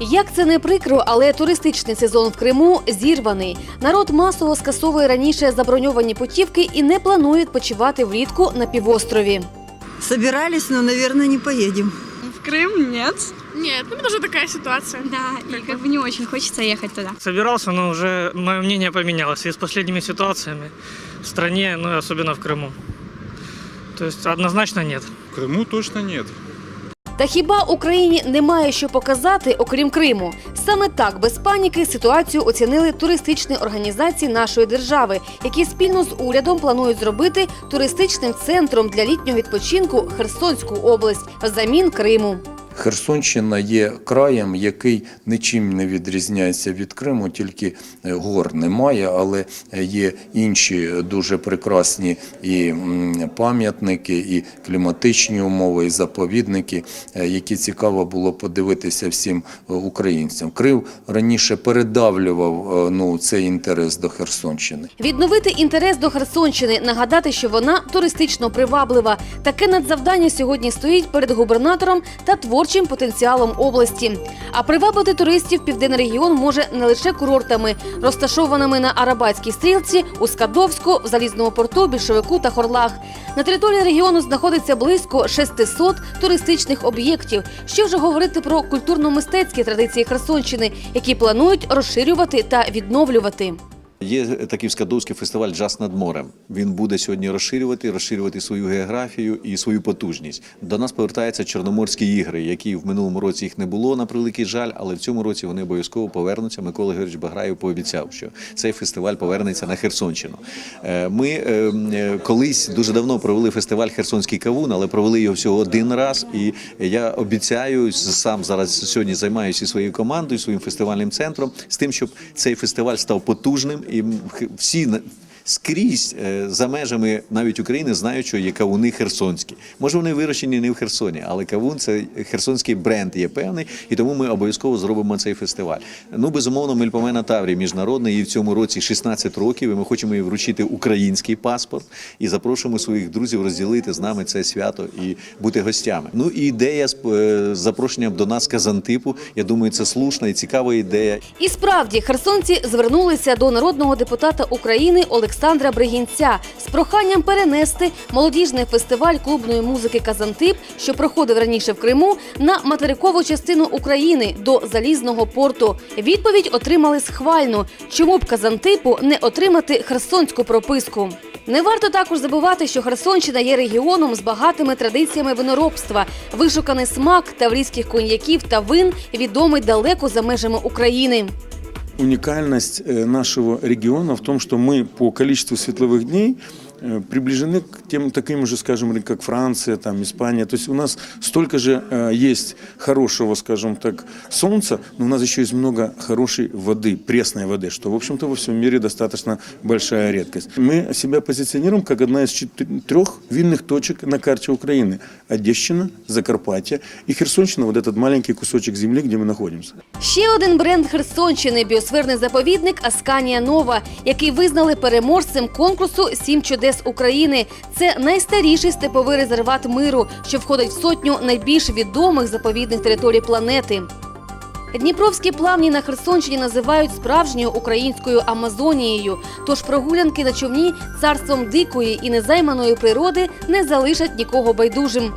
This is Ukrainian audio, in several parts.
Як це не прикро, але туристичний сезон в Криму зірваний. Народ масово скасовує раніше заброньовані путівки і не планує відпочивати влітку на півострові. Собирались, но, наверное, не поедем. В Крым нет. Нет, ну тоже такая ситуация. Да, и как бы не очень хочется ехать туда. Собирался, но уже мое мнение поменялось в связи с последними ситуациями в стране, ну и особенно в Крыму. То есть однозначно нет. В Крыму точно нет. Та хіба Україні немає що показати, окрім Криму? Саме так без паніки ситуацію оцінили туристичні організації нашої держави, які спільно з урядом планують зробити туристичним центром для літнього відпочинку Херсонську область взамін Криму. Херсонщина є краєм, який нічим не відрізняється від Криму, тільки е, гор немає, але є інші дуже прекрасні і пам'ятники, і кліматичні умови, і заповідники, е, які цікаво було подивитися всім е, українцям. Крим раніше передавлював е, ну, цей інтерес до Херсонщини. Відновити інтерес до Херсонщини, нагадати, що вона туристично приваблива. Таке надзавдання сьогодні стоїть перед губернатором та творчим потенціалом області. А привабити туристів південний регіон може не лише курортами, розташованими на Арабатській стрілці, у Скадовську, в залізному порту, більшовику та Хорлах. На території регіону знаходиться близько 600 туристичних об'єктів. Що вже говорити про культурно-мистецькі традиції Херсонщини, які планують розширювати та відновлювати. Є такий Скадовський фестиваль Джаз над морем. Він буде сьогодні розширювати, розширювати свою географію і свою потужність. До нас повертаються Чорноморські ігри, які в минулому році їх не було на превеликий жаль, але в цьому році вони обов'язково повернуться. Микола Георгійович Баграєв пообіцяв, що цей фестиваль повернеться на Херсонщину. Е, Ми е, е, колись дуже давно провели фестиваль Херсонський кавун, але провели його всього один раз. І я обіцяю сам зараз сьогодні займаюся своєю командою, своїм фестивальним центром з тим, щоб цей фестиваль став потужним і всі скрізь е, за межами навіть України знають, що є кавуни херсонські. Може, вони вирощені не в Херсоні, але кавун це херсонський бренд є певний, і тому ми обов'язково зробимо цей фестиваль. Ну, безумовно, Мельпомена Таврі міжнародний, і в цьому році 16 років. І ми хочемо їй вручити український паспорт і запрошуємо своїх друзів розділити з нами це свято і бути гостями. Ну і ідея з е, запрошенням до нас Казантипу. Я думаю, це слушна і цікава ідея. І справді херсонці звернулися до народного депутата України Олександра Бригінця з проханням перенести молодіжний фестиваль клубної музики Казантип, що проходив раніше в Криму, на материкову частину України до залізного порту. Відповідь отримали схвальну. Чому б Казантипу не отримати херсонську прописку? Не варто також забувати, що Херсонщина є регіоном з багатими традиціями виноробства. Вишуканий смак таврійських коньяків та вин відомий далеко за межами України. уникальность э, нашего региона в том, что мы по количеству светловых дней э, приближены к тем таким же, скажем, как Франция, там, Испания. То есть у нас столько же э, есть хорошего, скажем так, солнца, но у нас еще есть много хорошей воды, пресной воды, что, в общем-то, во всем мире достаточно большая редкость. Мы себя позиционируем как одна из четы- трех винных точек на карте Украины. Одещина, Закарпатье и Херсонщина, вот этот маленький кусочек земли, где мы находимся. Ще один бренд Херсонщини біосферний заповідник Асканія Нова, який визнали переможцем конкурсу Сім чудес України. Це найстаріший степовий резерват миру, що входить в сотню найбільш відомих заповідних територій планети. Дніпровські плавні на Херсонщині називають справжньою українською Амазонією. Тож прогулянки на човні царством дикої і незайманої природи не залишать нікого байдужим.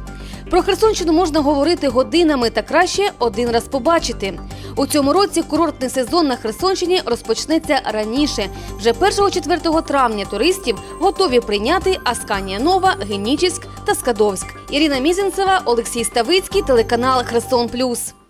Про Херсонщину можна говорити годинами та краще один раз побачити. У цьому році курортний сезон на Херсонщині розпочнеться раніше. Вже 1-4 травня туристів готові прийняти Асканія Нова, Генічіськ та Скадовськ. Ірина Мізінцева, Олексій Ставицький, телеканал Херсон Плюс.